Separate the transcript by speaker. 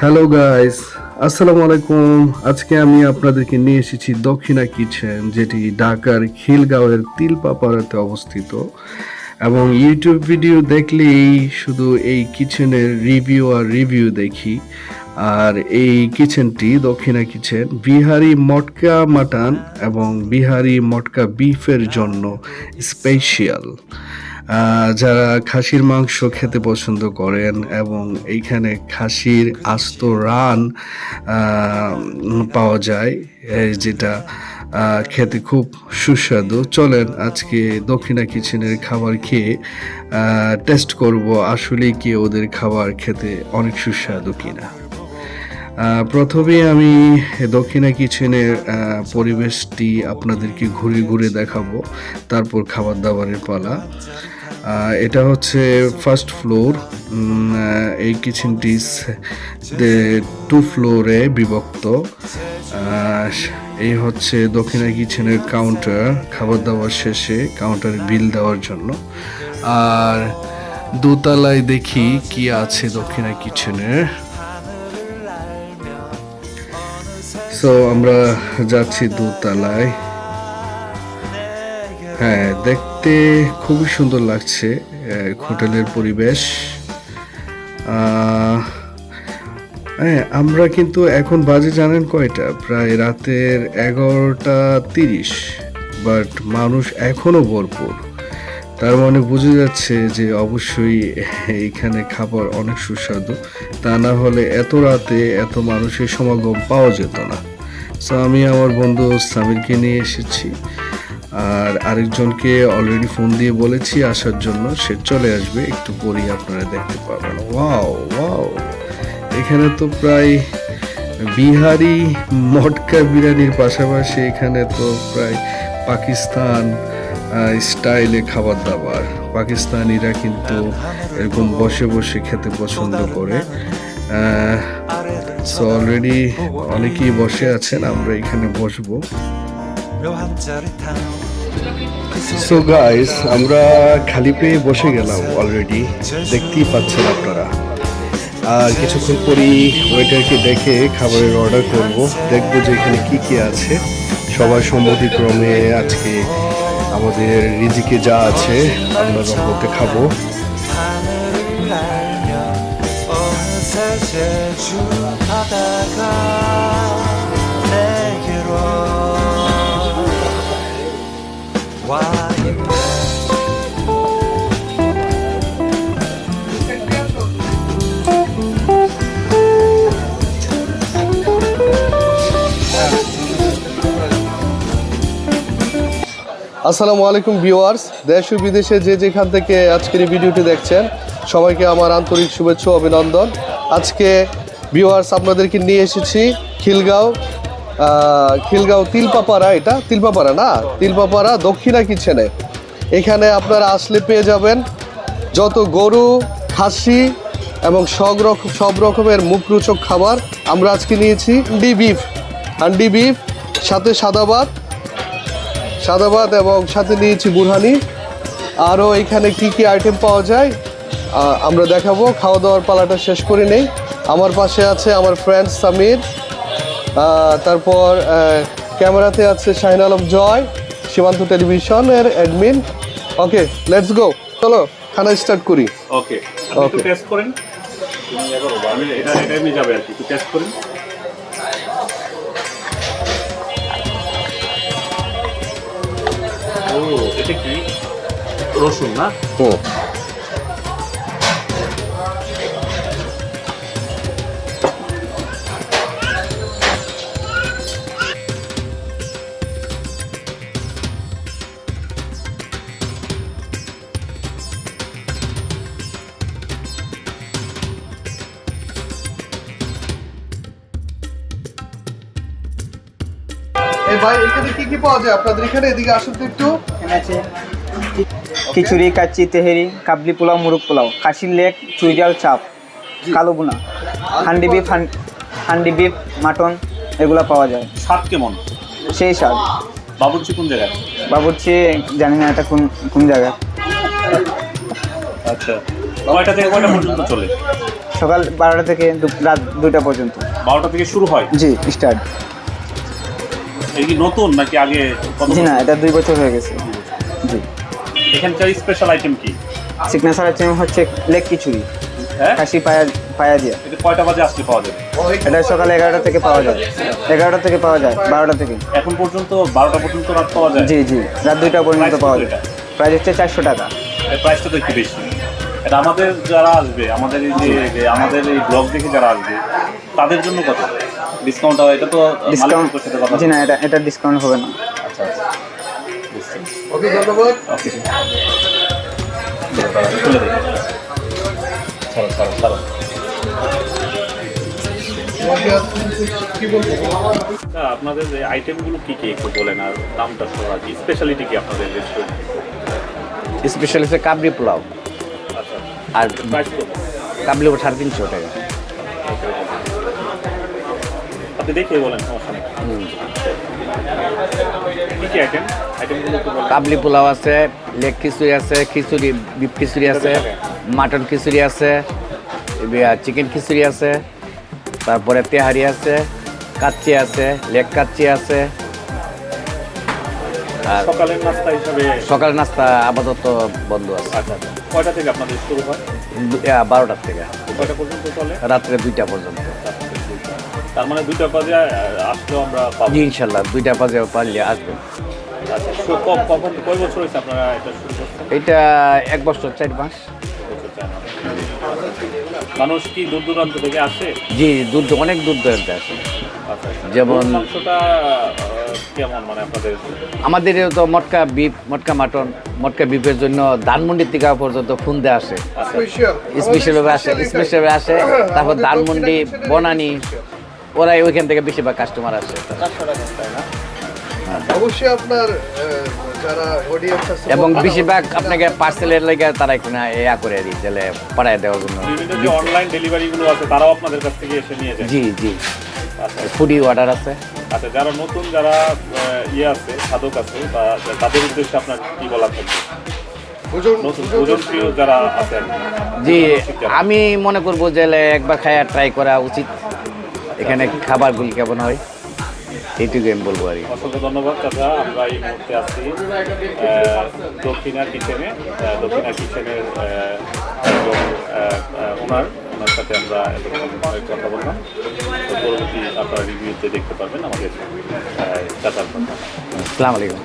Speaker 1: Hello guys আসসালামু আলাইকুম আজকে আমি আপনাদেরকে নিয়ে এসেছি দক্ষিণা কিচেন যেটি ঢাকার খিলগাঁওয়ের তিলপাপাড়াতে অবস্থিত। এবং ইউটিউব ভিডিও দেখলেই শুধু এই কিচেনের রিভিউ আর রিভিউ দেখি। আর এই কিচেনটি দক্ষিণা কিচেন বিহারি মটকা মাটন এবং বিহারি মটকা বিফের জন্য স্পেশাল আহ, যারা খাসির মাংস খেতে পছন্দ করেন এবং এইখানে খাসির আস্ত রান পাওয়া যায় যেটা খেতে খুব সুস্বাদু। চলেন আজকে দক্ষিণা কিচেনের খাবার খেয়ে টেস্ট করব আসলে কি ওদের খাবার খেতে অনেক সুস্বাদু কিনা। প্রথমে আমি দক্ষিণা কিচেনের পরিবেশটি আপনাদেরকে ঘুরে ঘুরে দেখাবো, তারপর খাবার দাবারের পালা। এটা হচ্ছে ফার্স্ট ফ্লোর এই কিচেনটি টু ফ্লোরে বিভক্ত। এই হচ্ছে দক্ষিণা কিচেনের কাউন্টার খাবার দাবার শেষে কাউন্টারে বিল দেওয়ার জন্য। আর দোতলায় দেখি কি আছে দক্ষিণা কিচেনের সো আমরা যাচ্ছি দোতলায়। হ্যাঁ দেখতে খুবই সুন্দর লাগছে হোটেলের পরিবেশ। হ্যাঁ আমরা কিন্তু এখন বাজে জানেন কয়টা? প্রায় রাতের এগারোটা তিরিশ, বাট মানুষ এখনও ভরপুর। তার মানে বোঝা যাচ্ছে যে অবশ্যই এইখানে খাবার অনেক সুস্বাদু। তা না হলে এত রাতে এত মানুষের সমাগম পাওয়া যেত না। সো আমি আমার বন্ধু সামিরকে নিয়ে এসেছি। আর আরেকজনকে অলরেডি ফোন দিয়ে বলেছি আসার জন্য, সে চলে আসবে, একটু পরেই আপনারা দেখতে পাবেন। ওয়াও ওয়াও এখানে তো প্রায় বিহারি মটকা বিরিয়ানির পাশাপাশি এখানে তো প্রায় পাকিস্তান স্টাইলে খাবার দাবার পাকিস্তানিরা কিন্তু এরকম বসে বসে খেতে পছন্দ করে। সো অলরেডি অনেকেই বসে আছেন, আমরা এখানে বসবো। সো গাইস আমরা খালি পেয়ে বসে গেলাম অলরেডি দেখতেই পাচ্ছেন আপনারা আর কিছুক্ষণ পরই ওয়েটারকে দেখে খাবারের অর্ডার করব দেখবো যে এখানে কি কি আছে সবার সম্মতিক্রমে আজকে আমাদের রিজিকে যা আছে আমরা রহমতে খাবো
Speaker 2: 하늘을 날며 어느새 제주 바다가
Speaker 1: আসসালামু আলাইকুম ভিউয়ার্স, দেশ ও বিদেশে যে যেখান থেকে আজকের এই ভিডিওটি দেখছেন, সবাইকে আমার আন্তরিক শুভেচ্ছা অভিনন্দন। আজকে ভিউয়ার্স আপনাদেরকে নিয়ে এসেছি খিলগাঁও খিলগাঁও তিলপাপাড়া এটা? তিলপাপাড়া না? তিলপাপাড়া দক্ষিণা কিচেনে। এখানে আপনারা আসলে পেয়ে যাবেন যত গরু, খাসি এবং সব রকম সব রকমের মুখরোচক খাবার আমরা আজকে নিয়েছি। হান্ডি বিফ। হান্ডি বিফ, সাথে সাদা ভাত। সাদা ভাত এবং সাথে নিয়েছি বুরহানি। আরও এখানে কি কি আইটেম পাওয়া যায় আমরা দেখাবো। খাওয়া দাওয়ার পালাটা শেষ করে নেই। আমার পাশে আছে আমার ফ্রেন্ড সামির। তারপর ক্যামেরাতে আছে শাহিন আলম জয় সীমান্ত টেলিভিশনের অ্যাডমিন। ওকে লেটস গো চলো খানা স্টার্ট করি।
Speaker 3: ওকে
Speaker 1: ওকে
Speaker 3: টেস্ট করেন। আমি এটা এটা এমনি যাবে আর কি টেস্ট করেন। ও এটা কি? রসুন না?
Speaker 1: হুম ভাই এখানে কি কি পাওয়া যায়? আপনাদের এখানে? এদিকে আসুন তো একটু।
Speaker 4: খিচুড়ি কাচ্চি তেহেরি কাবলি পোলাও মুরগ পোলাও খাসির লেগ চুইজাল চাপ কালো বুনা হান্ডি বিফ হান- হান্ডি বিফ মাটন এগুলো পাওয়া যায়।
Speaker 3: স্বাদ কেমন?
Speaker 4: সেই স্বাদ।
Speaker 3: বাবুর্চি কোন জায়গায়?
Speaker 4: বাবুর্চি জানি না এটা কোন কোন জায়গায়।
Speaker 3: আচ্ছা। কয়টা থেকে কয়টা পর্যন্ত চলে?
Speaker 4: সকাল বারোটা থেকে রাত দুটা পর্যন্ত।
Speaker 3: বারোটা থেকে শুরু হয়?
Speaker 4: জি স্টার্ট।
Speaker 3: কি নতুন নাকি আগে
Speaker 4: জি না এটা দুই বছর হয়ে গেছে। জি।
Speaker 3: এখানকার স্পেশাল আইটেম কি?
Speaker 4: সিগনেচার আছে হচ্ছে লেগ খিচুড়ি।
Speaker 3: হ্যাঁ?
Speaker 4: খাসি পায়া পায়া দিয়া
Speaker 3: এটা কয়টা বাজে আসলে পাওয়া যাবে
Speaker 4: এটা সকাল এগারোটা থেকে পাওয়া যায়। এগারোটা থেকে পাওয়া যায় বারোটা থেকে।
Speaker 3: এখন পর্যন্ত বারোটা পর্যন্ত রাত পাওয়া যায়?
Speaker 4: জি জি রাত দুইটা পর্যন্ত পাওয়া যায়? প্রাইস হচ্ছে চারশো টাকা।
Speaker 3: প্রাইসটা তো একটু বেশি। এটা আমাদের যারা আসবে আমাদের এই যে যে আমাদের এই ব্লগ দেখে যারা আসবে তাদের জন্য কত? ডিসকাউন্ট হবে এটা তো
Speaker 4: ডিসকাউন্ট
Speaker 3: মালিকের সাথে কথা
Speaker 4: জি না এটা এটা ডিসকাউন্ট হবে না।
Speaker 3: আচ্ছা আচ্ছা। ওকে ধন্যবাদ। ওকে খুলে দিন ছাড়ো ছাড়ো ছাড়ো আচ্ছা, আপনাদের যে আইটেমগুলো কি কি একটু বলেন আর দামটা সহ আর কি স্পেশালিটি কি আপনাদের রেস্টুরেন্ট?
Speaker 5: স্পেশাল কাবলি পোলাও।
Speaker 3: আচ্ছা
Speaker 5: আর
Speaker 3: প্রাইস কত?
Speaker 5: কাবলি সাড়ে তিনশো টাকা।
Speaker 3: আপনি দেখে বলেন সমস্যা নেই। কি কি আইটেম আইটেমগুলো একটু বলেন।
Speaker 5: কাবলি পোলাও আছে লেগ খিচুড়ি আছে খিচুড়ি বিফ খিচুড়ি আছে মাটন খিচুড়ি আছে চিকেন খিচুড়ি আছে তারপরে তেহারি আছে কাচ্চি আছে লেগ কাচ্চি আছে। আর
Speaker 3: সকালের নাস্তা হিসাবে
Speaker 5: সকাল নাস্তা আপাতত বন্ধ আছে।
Speaker 3: আচ্ছা আচ্ছা। কয়টা থেকে আপনাদের শুরু হয়?
Speaker 5: বারোটার থেকে।
Speaker 3: কয়টা পর্যন্ত চলে?
Speaker 5: রাত্রে দুইটা পর্যন্ত।
Speaker 3: তার মানে দুইটা বাজে আসলেও আমরা পাবো।
Speaker 5: জি ইনশাল্লাহ দুইটা বাজে পারলে আসবেন
Speaker 3: আচ্ছা কখন কয় বছর হয়েছে আপনারা এটা শুরু করছেন?
Speaker 5: এটা এক বছর চার মাস।
Speaker 3: মানুষ কি দূর দূরান্ত থেকে আসে?
Speaker 5: জি দূর অনেক দূর দূরান্তে আসে।
Speaker 3: আচ্ছা আচ্ছা।
Speaker 5: যেমন-
Speaker 3: মানে আপনাদের?
Speaker 5: আমাদের তো মটকা বিফ মটকা মাটন মটকা বিফের জন্য ধানমন্ডি থেকে পর্যন্ত ফোন দিয়ে আসে স্পেশালভাবে আসে। স্পেশালভাবে আসে তারপর ধানমন্ডি বনানি। ওরাই ওইখান থেকে বেশিরভাগ কাস্টমার আসে।
Speaker 6: অবশ্যই আপনার যারা অডিয়েন্স আছে
Speaker 5: এবং বেশিরভাগ আপনাকে পার্সেলের লেগে তারা একটু না ইয়া করে আর কি তাহলে পাঠায় দেওয়ার জন্য।
Speaker 3: বিভিন্ন যে অনলাইন ডেলিভারিগুলো আছে তারাও আপনাদের কাছ থেকে এসে নিয়ে যায়।
Speaker 5: জি জি।
Speaker 3: আচ্ছা।
Speaker 5: ফুডি অর্ডার আছে।
Speaker 3: আচ্ছা যারা নতুন যারা ইয়ে আছে সাধক আছে বা তাদের উদ্দেশ্যে আপনার কি বলা থাকবে নতুন যারা আছে
Speaker 5: জি আমি মনে করব যে একবার খায়া ট্রাই করা উচিত। এখানে খাবারগুলি কেমন হয়? এইটুকু আমি বলব আর কি।
Speaker 3: অসংখ্য ধন্যবাদ চাচা। আমরা এই মুহূর্তে আছি দক্ষিণা কিচেনে দক্ষিণা কিচেনের ওনার ওনার সাথে আমরা কথা বললাম। তো পরবর্তী আপনারা রিভিউতে দেখতে পারবেন আমাদের আহ, কথা।
Speaker 5: আসসালামু আলাইকুম।